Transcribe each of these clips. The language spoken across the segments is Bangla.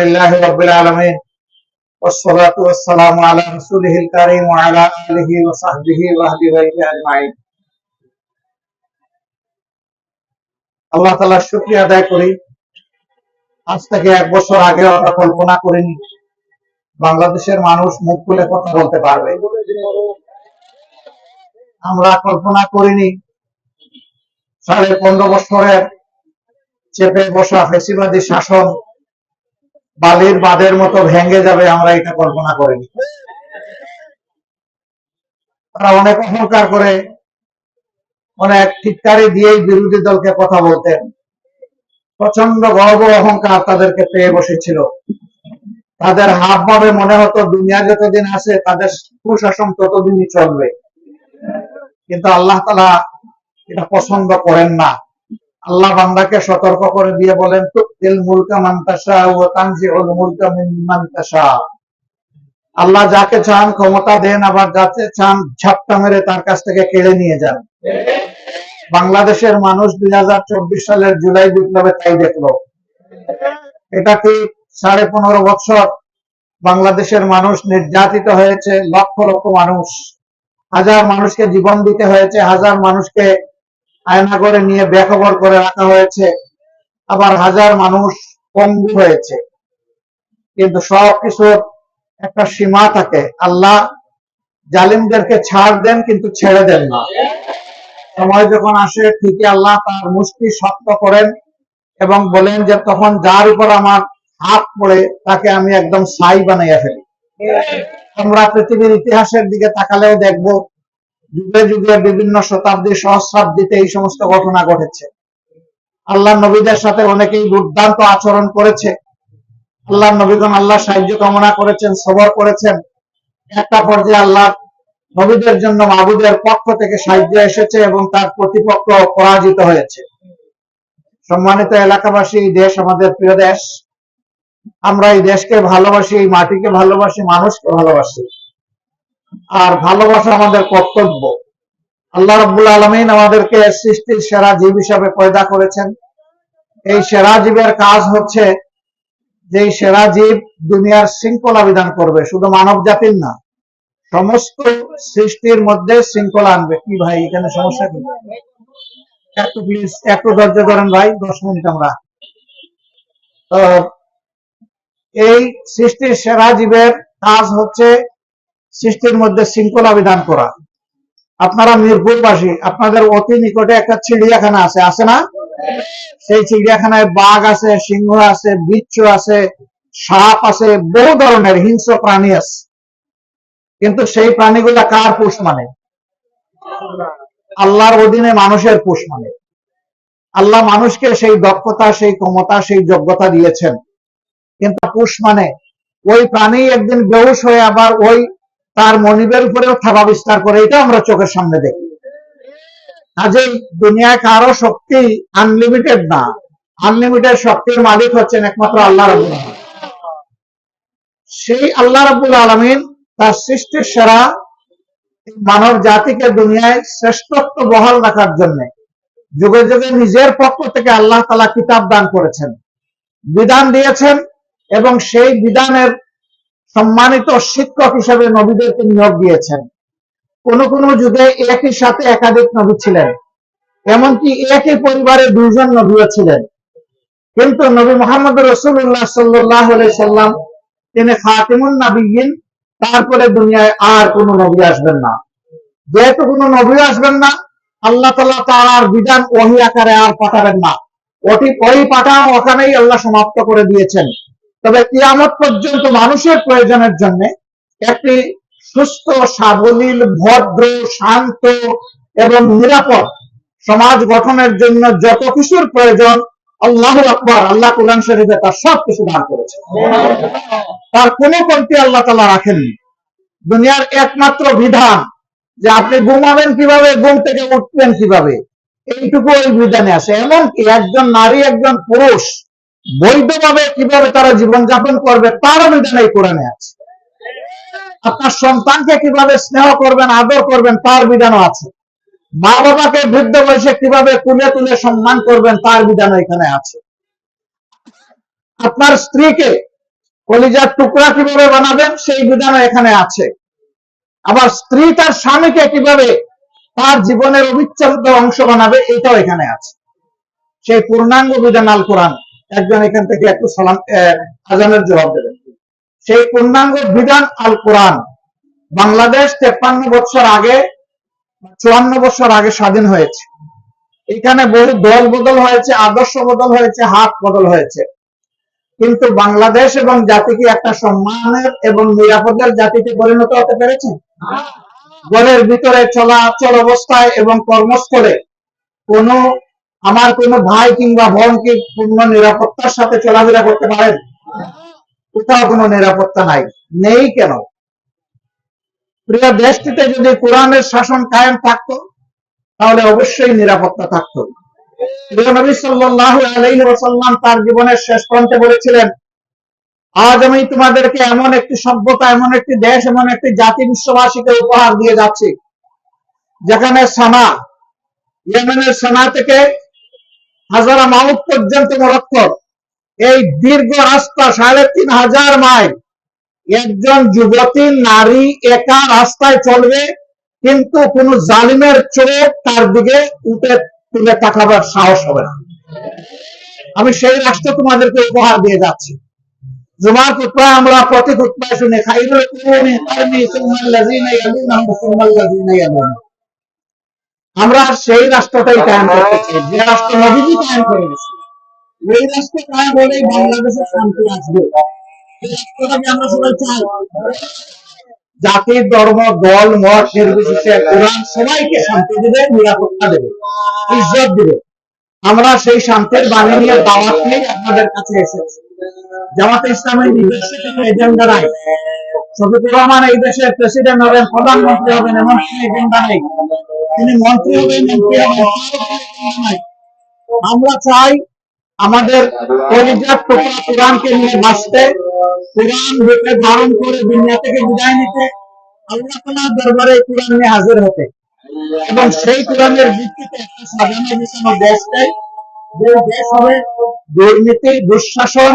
لله رب العالمين والصلاة والسلام على رسوله الكريم وعلى آله وصحبه وأهل بيته أجمعين আল্লাহ তাআলার শুকরিয়া আদায় করি আজ থেকে এক বছর আগে আমরা কল্পনা করিনি বাংলাদেশের মানুষ মুখ খুলে কথা বলতে পারবে আমরা কল্পনা করিনি সাড়ে পনেরো বছরের চেপে বসা ফেসিবাদী শাসন, বালির বাঁধের মতো ভেঙে যাবে, আমরা এটা কল্পনা করিনি। তারা অনেক অহংকার করে, অনেক টিটকারি দিয়েই বিরোধী দলকে কথা বলতেন। প্রচণ্ড গর্ব অহংকার তাদেরকে পেয়ে বসেছিল। তাদের হাব ভাবে মনে হতো, দুনিয়া যতদিন আছে, তাদের সুশাসন ততদিনই চলবে। কিন্তু আল্লাহ তালা এটা পছন্দ করেন না। আল্লাহ বান্দাকে সতর্ক করে দিয়ে বলেন তুল মুলকা মান্তাসা ও তানজিউল মুলকা মিম্মান আল্লাহ যাকে চান ক্ষমতা দেন, আবার যাকে চান ঝাপটা মেরে তার কাছ থেকে কেড়ে নিয়ে যান। বাংলাদেশের মানুষ দুই সালের জুলাই বিপ্লবে তাই দেখল। এটা কি সাড়ে পনেরো বছর বাংলাদেশের মানুষ নির্যাতিত হয়েছে, লক্ষ লক্ষ মানুষ, হাজার মানুষকে জীবন দিতে হয়েছে, হাজার মানুষকে আয়না করে নিয়ে বেখবর করে রাখা হয়েছে। আবার হাজার মানুষ পঙ্গু হয়েছে। কিন্তু সব কিছুর একটা সীমা থাকে। আল্লাহ জালিমদেরকে ছাড় দেন, কিন্তু ছেড়ে দেন না। সময় যখন আসে, ঠিকই আল্লাহ তার মুষ্টি শক্ত করেন এবং বলেন যে, তখন যার উপর আমার হাত পড়ে, তাকে আমি একদম ছাই বানাইয়া ফেলি। আমরা পৃথিবীর ইতিহাসের দিকে তাকালেও দেখব যুগে যুগে বিভিন্ন শতাব্দী সহস্রাব্দীতে এই সমস্ত ঘটনা ঘটেছে। আল্লাহ নবীদের সাথে অনেকেই দুর্দান্ত আচরণ করেছে। আল্লাহ নবীগণ আল্লাহ সাহায্য কামনা করেছেন, সবর করেছেন। একটা পর্যায়ে আল্লাহ নবীদের জন্য মাবুদের পক্ষ থেকে সাহায্য এসেছে এবং তার প্রতিপক্ষ পরাজিত হয়েছে। সম্মানিত এলাকাবাসী, এই দেশ আমাদের প্রিয় দেশ। আমরা এই দেশকে ভালোবাসি, এই মাটিকে ভালোবাসি, মানুষকে ভালোবাসি। আর ভালোবাসা আমাদের কর্তব্য। আল্লাহ রাব্বুল আলমিন আমাদেরকে সৃষ্টির সেরা জীব হিসাবে পয়দা করেছেন। এই সেরা জীবের কাজ হচ্ছে যে সেরা জীব দুনিয়ার শৃঙ্খলা বিধান করবে, শুধু মানব জাতির না, সমস্ত সৃষ্টির মধ্যে শৃঙ্খলা আনবে। কি ভাই, এখানে সমস্যা কি? একটু প্লিজ একটু ধৈর্য ধরেন ভাই, দশ মিনিট আমরা। তো এই সৃষ্টির সেরা জীবের কাজ হচ্ছে সৃষ্টির মধ্যে শৃঙ্খলা বিধান করা। আপনারা মিরপুরবাসী, আপনাদের অতি নিকটে একটা চিড়িয়াখানা আছে আছে না? সেই চিড়িয়াখানায় বাঘ আছে, সিংহ আছে, বিচ্ছু আছে, সাপ আছে, বহু ধরনের হিংস্র প্রাণী আছে। কিন্তু সেই প্রাণীগুলা কার পুষ মানে? আল্লাহর অধীনে মানুষের পুষ মানে। আল্লাহ মানুষকে সেই দক্ষতা, সেই ক্ষমতা, সেই যোগ্যতা দিয়েছেন। কিন্তু পুষ মানে? ওই প্রাণী একদিন বেহুশ হয়ে আবার ওই তার মনিবের উপরেও থাবা বিস্তার করে এটা আমরা চোখের সামনে দেখি। কাজেই দুনিয়ায় কারও শক্তি আনলিমিটেড না। আনলিমিটেড শক্তির মালিক হচ্ছেন একমাত্র আল্লাহ রাবুল সেই আল্লাহ রাবুল আলমিন তার সৃষ্টির সেরা মানব জাতিকে দুনিয়ায় শ্রেষ্ঠত্ব বহাল রাখার জন্য যুগে যুগে নিজের পক্ষ থেকে আল্লাহ তালা কিতাব দান করেছেন। বিধান দিয়েছেন এবং সেই বিধানের সম্মানিত শিক্ষক হিসেবে নবীদেরকে নিয়োগ দিয়েছেন। কোন কোন যুগে একই সাথে একাধিক নবী ছিলেন। এমনকি একই পরিবারে দুইজন নবীও ছিলেন। কিন্তু নবী মোহাম্মদ রসুল্লাহ সাল্লাহ সাল্লাম, তিনি খাতিমুন নবীন তারপরে দুনিয়ায় আর কোন নবী আসবেন না। যেহেতু কোন নবী আসবেন না, আল্লাহ তাল্লাহ তার বিধান ওহি আকারে আর পাঠাবেন না। ওটি ওই পাঠান ওখানেই আল্লাহ সমাপ্ত করে দিয়েছেন। তবে কিয়ামত পর্যন্ত মানুষের প্রয়োজনের জন্য একটি সুস্থ, সাবলীল, ভদ্র, শান্ত এবং নিরাপদ সমাজ গঠনের জন্য যত কিছুর প্রয়োজন, আল্লাহ আকবর, আল্লাহ কোরআন শরীফে তার সব কিছু দান করেছে তার কোন কমতি আল্লাহ তালা রাখেননি। দুনিয়ার একমাত্র বিধান যে আপনি ঘুমাবেন কীভাবে, ঘুম থেকে উঠবেন কীভাবে, এইটুকু ওই বিধানে আছে। এমনকি একজন নারী, একজন পুরুষ বৈধভাবে কীভাবে তারা জীবনযাপন করবে তার বিধান এই কোরআনে আছে। আপনার সন্তানকে কীভাবে স্নেহ করবেন, আদর করবেন, তার বিধানও আছে। মা বাবাকে বৃদ্ধ বয়সে কীভাবে তুলে তুলে সম্মান করবেন, তার বিধানও এখানে আছে। আপনার স্ত্রীকে কলিজার টুকরা কীভাবে বানাবেন, সেই বিধানও এখানে আছে। আবার স্ত্রী তার স্বামীকে কীভাবে তার জীবনের অবিচ্ছেদ্য অংশ বানাবে, এটাও এখানে আছে। সেই পূর্ণাঙ্গ বিধান আল কোরআন একজন এখান থেকে একটু সালাম আজানের জবাব দেবেন। সেই পূর্ণাঙ্গ বিধান আল কোরআন বাংলাদেশ তেপ্পান্ন বছর আগে চুয়ান্ন বছর আগে স্বাধীন হয়েছে। এখানে বহু দল বদল হয়েছে আদর্শ বদল হয়েছে হাত বদল হয়েছে। কিন্তু বাংলাদেশ এবং জাতিকে একটা সম্মানের এবং নিরাপদের জাতিতে পরিণত হতে পেরেছে? ঘরের ভিতরে চলাচল অবস্থায় এবং কর্মস্থলে কোন আমার কোন ভাই কিংবা বোন কি পূর্ণ নিরাপত্তার সাথে চলাফেরা করতে পারেন কোথাও কোনো নিরাপত্তা নাই। নেই কেন? প্রিয় দেশটিতে যদি কোরআনের শাসন কায়েম থাকতো, তাহলে অবশ্যই নিরাপত্তা থাকতো। নবী সাল্লাল্লাহু তার জীবনের শেষ প্রান্তে বলেছিলেন, আজ আমি তোমাদেরকে এমন একটি সভ্যতা, এমন একটি দেশ, এমন একটি জাতি বিশ্ববাসীকে উপহার দিয়ে যাচ্ছি। যেখানে সানা ইয়েমেনের সানা থেকে হাজারা মাউথ পর্যন্ত মরক্কর এই দীর্ঘ রাস্তা সাড়ে তিন হাজার মাইল। একজন যুবতী নারী একা রাস্তায় চলবে, কিন্তু কোন জালিমের চোখ তার দিকে উঠে তুলে তাকাবার সাহস হবে না। আমি সেই রাষ্ট্র তোমাদেরকে উপহার দিয়ে যাচ্ছি। জুমার খুতবায় আমরা প্রতি খুতবায় শুনে খাইরুল কুরুনি কারনি সুম্মাল লাযিনা ইয়ালুনহুম সুম্মাল লাযিনা ইয়ালুনহুম আমরা সেই রাষ্ট্রটাই কায়েম করতে চাই। যে রাষ্ট্র নবীজি কায়েম করে গেছে এই রাষ্ট্র কায়েম হলেই বাংলাদেশে শান্তি আসবে। আমরা সবাই চাই। জাতি ধর্ম, দল, মত নির্বিশেষে কোরআন সবাইকে শান্তি দেবে, নিরাপত্তা দেবে, ইজ্জত দেবে। আমরা সেই শান্তির বাণী নিয়ে দাওয়াত নিয়ে আপনাদের কাছে এসেছি। জামাতে ইসলামের নিজস্ব এজেন্ডা নাই শফিকুর রহমান এই দেশের প্রেসিডেন্ট হবেন, প্রধানমন্ত্রী হবেন এমন এজেন্ডা নেই তিনি মন্ত্রী হবেন মন্ত্রী হবেন। আমরা চাই আমাদের পরিজাত কোরআনকে নিয়ে বাঁচতে, কোরআন রূপে ধারণ করে দুনিয়া থেকে বিদায় নিতে, আল্লাহ তাআলার দরবারে কোরআন নিয়ে হাজির হতে এবং সেই কোরআনের ভিত্তিতে একটা সাজানো বিছানো দেশ চাই যে দেশ হবে দুর্নীতি, দুঃশাসন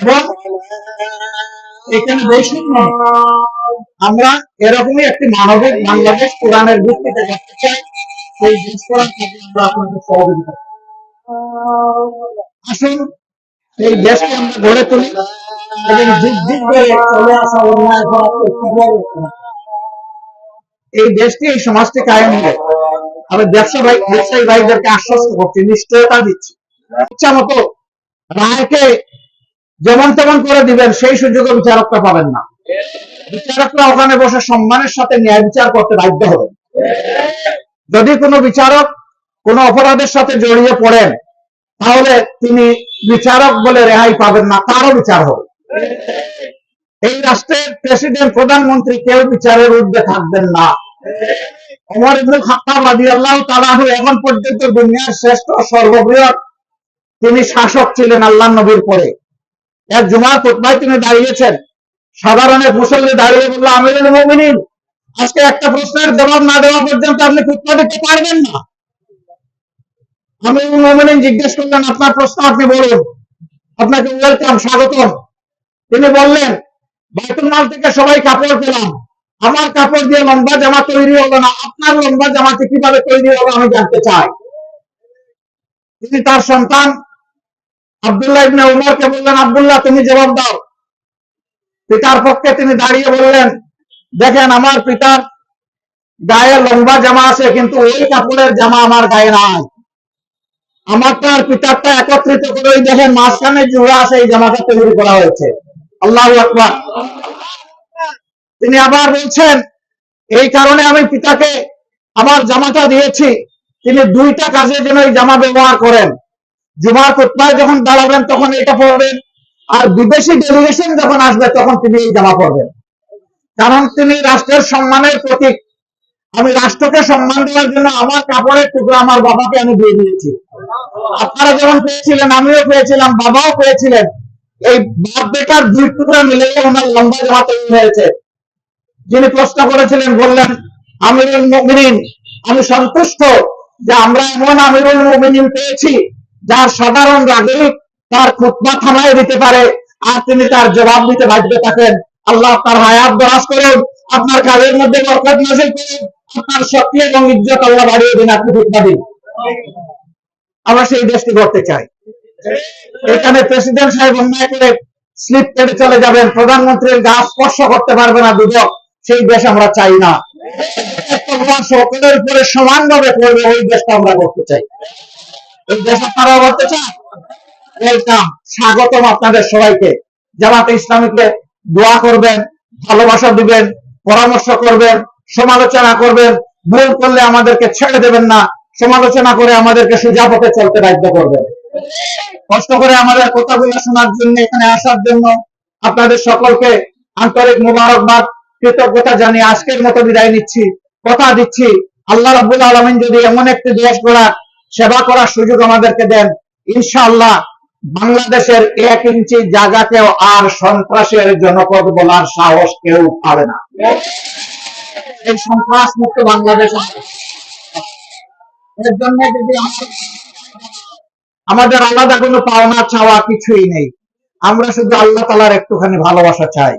এবং এখানে বৈষম্য। আমরা এরকমই একটি মানবিক বাংলাদেশ কোরআনের ভিত্তিতে দেখতে চাই। সেই আসুন, এই দেশকে আমরা গড়ে তুলি এবং যুগ যুগ ধরে চলে আসা অন্যায় এই দেশটি, এই সমাজটি কায়েম হবে। আমি ব্যবসা ভাই ব্যবসায়ী ভাইদেরকে আশ্বস্ত করছি, নিশ্চয়তা দিচ্ছি। ইচ্ছা মতো রায়কে যেমন তেমন করে দিবেন, সেই সুযোগে বিচারকটা পাবেন না। বিচারকরা ওখানে বসে সম্মানের সাথে ন্যায় বিচার করতে বাধ্য হবে। যদি কোনো বিচারক কোনো অপরাধের সাথে জড়িয়ে পড়েন, তাহলে তিনি বিচারক বলে রেহাই পাবেন না, তারও বিচার হবে। এই রাষ্ট্রের প্রেসিডেন্ট, প্রধানমন্ত্রী কেউ বিচারের ঊর্ধ্বে থাকবেন না। ওমর ইবনুল খাত্তাব রাদিয়াল্লাহু তাআলা এখন পর্যন্ত দুনিয়ার শ্রেষ্ঠ, সর্ববৃহৎ তিনি শাসক ছিলেন আল্লাহ নবীর পরে। এক জুমার খুতবায় তিনি দাঁড়িয়েছেন। সাধারণ মুসল্লি দাঁড়িয়ে বলল, আমিরুল মুমিনিন, আজকে একটা প্রশ্নের জবাব না দেওয়া পর্যন্ত আপনি খুতবা দিতে পারবেন না। আমিরুল মুমিনিন জিজ্ঞেস করলেন, আপনার প্রশ্ন আপনি বলুন। আপনাকে ওয়েলকাম স্বাগতম। তিনি বললেন, বাইতুল মাল থেকে সবাই কাপড় পেলাম আমার কাপড় দিয়ে লম্বা জামা তৈরি হলো না। আপনার লম্বা জামাতে কীভাবে তৈরি হলো আমি জানতে চাই। তিনি তার সন্তান আব্দুল্লাহ ইবনে উমরকে বললেন, আব্দুল্লাহ, তুমি জবাব দাও। পিতার পক্ষে তিনি দাঁড়িয়ে বললেন, দেখেন, আমার পিতার গায়ে লম্বা জামা আছে, কিন্তু ওই কাপড়ের জামা আমার গায়ে নাই। আমারটা আর পিতারটা একত্রিত করে ওই দেখেন, মাঝখানে জোড়া আছে, এই জামাটা তৈরি করা হয়েছে। আল্লাহ আকবার। তিনি আবার বলছেন, এই কারণে আমি পিতাকে আমার জামাটা দিয়েছি। তিনি দুইটা কাজের জন্য এই জামা ব্যবহার করেন। জুমার খুতবায় যখন দাঁড়াবেন, তখন এটা পরবেন আর বিদেশি ডেলিগেশন যখন আসবে, তখন তিনি এই জামা পরবেন কারণ তিনি রাষ্ট্রের সম্মানের প্রতীক। আমি রাষ্ট্রকে সম্মান দেওয়ার জন্য আমার কাপড়ের টুকরো আমার বাবাকে আমি দিয়ে দিয়েছি। আপনারা যেমন পেয়েছিলেন, আমিও পেয়েছিলাম, বাবাও পেয়েছিলেন। এই বাপ বেটার দুই টুকরা মিলে ওনার লম্বা জামা তৈরি হয়েছে। যিনি প্রশ্ন করেছিলেন, বললেন, আমিরুল মুমিনিন, আমি সন্তুষ্ট যে আমরা এমন আমিরুল মুমিনিন পেয়েছি। যার সাধারণ নাগরিক তার খুতবা থামায় দিতে পারে, আর তিনি তার জবাব দিতে বাধ্য থাকেন। আল্লাহ তার হায়াত দরাজ করুন, আপনার কাজের মধ্যে বরকত নাজিল করুন, আপনার শক্তি এবং ইজ্জত আল্লাহ বাড়িয়ে দিন, আপনি খুতবা দিন। আমরা সেই দেশটি করতে চাই। এখানে প্রেসিডেন্ট সাহেব অন্যায় করে স্লিপ কেটে চলে যাবেন, প্রধানমন্ত্রীর গা স্পর্শ করতে পারবে না দুদক সেই দেশ আমরা চাই না। সকলের উপরে সমানভাবে করবে ওই দেশটা আমরা করতে চাই। স্বাগতম আপনাদের সবাইকে। জামাতে ইসলামীকে দোয়া করবেন, ভালোবাসা দিবেন, পরামর্শ করবেন, সমালোচনা করবেন। ভুল করলে আমাদেরকে ছেড়ে দেবেন না। সমালোচনা করে আমাদেরকে সোজা পথে চলতে বাধ্য করবেন। কষ্ট করে আমাদের কথাগুলো শোনার জন্য এখানে আসার জন্য আপনাদের সকলকে আন্তরিক মোবারকবাদ, কৃতজ্ঞতা জানিয়ে আজকের মতো বিদায় নিচ্ছি, কথা দিচ্ছি। আল্লাহ আলমিন যদি এমন একটি দেশ সেবা করার সুযোগ আমাদেরকে দেন। ইনশাআল্লাহ বাংলাদেশের এক ইঞ্চি জায়গাকেও আর সন্ত্রাসের জনপদ বলার সাহস কেউ পাবে না। এই সন্ত্রাস মুক্ত বাংলাদেশ এর জন্য যদি আমাদের আলাদা কোনো পাওনা চাওয়া কিছুই নেই, আমরা শুধু আল্লাহ তালার একটুখানি ভালোবাসা চাই।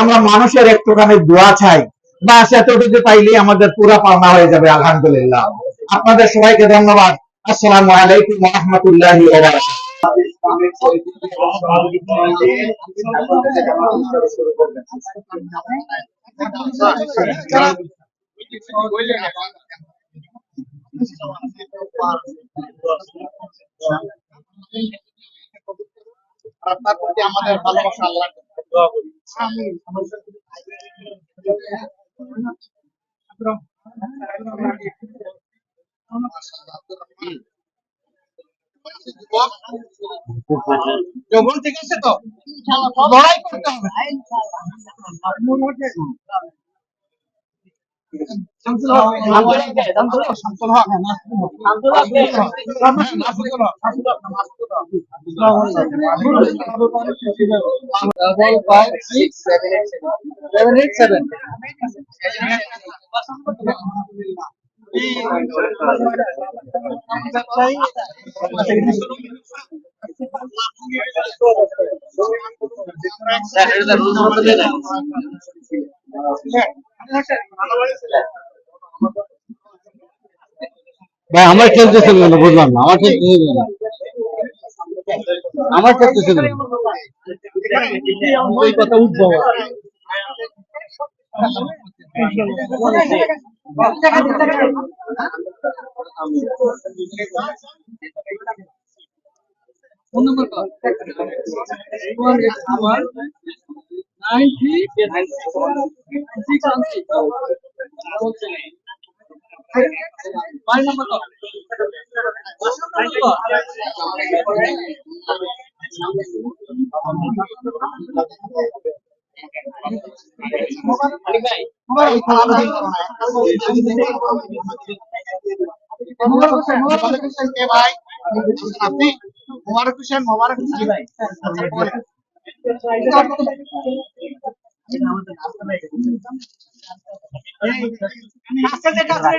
আমরা মানুষের একটুখানি দোয়া চাই। বা এতটুকু পাইলেই আমাদের পুরা পাওনা হয়ে যাবে, আলহামদুলিল্লাহ। আপনাদের সবাইকে ধন্যবাদ। আসসালামু আলাইকুম রহমতুল্লাহ আপনার প্রতি আমাদের ভালোবাসা আল্লাহ যৌবন ঠিক আছে তো লড়াই করতে হবে শামসুল হক শামসুল ভাই আমার খেলতেছে না বুঝলাম না। আমার খেলতেছে না। আমার খেলতেছে না। কথা উঠবো ফোন নম্বর আমার nine three six one six mobile number কত মোবারক হোসেন কে ভাই আপনি মোবারক হোসেন মোবারক হোসেন ভাই লড়াই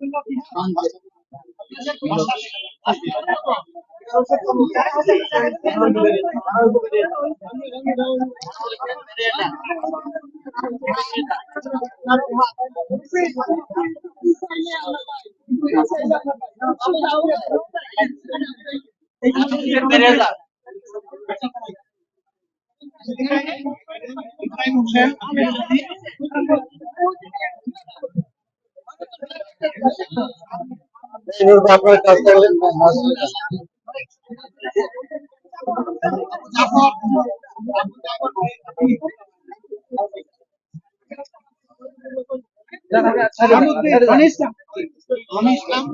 İbrahim Hüseyin আপনার কাজ করলেন ইসলাম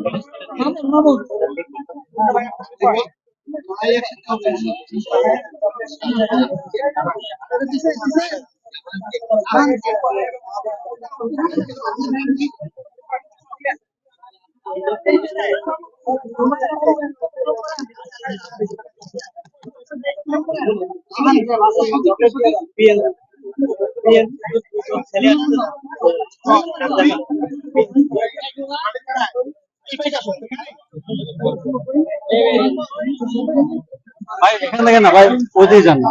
ভাই এখান থেকে না ভাই ওইদিকে যান না।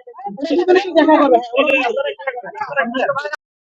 দেখা যাবে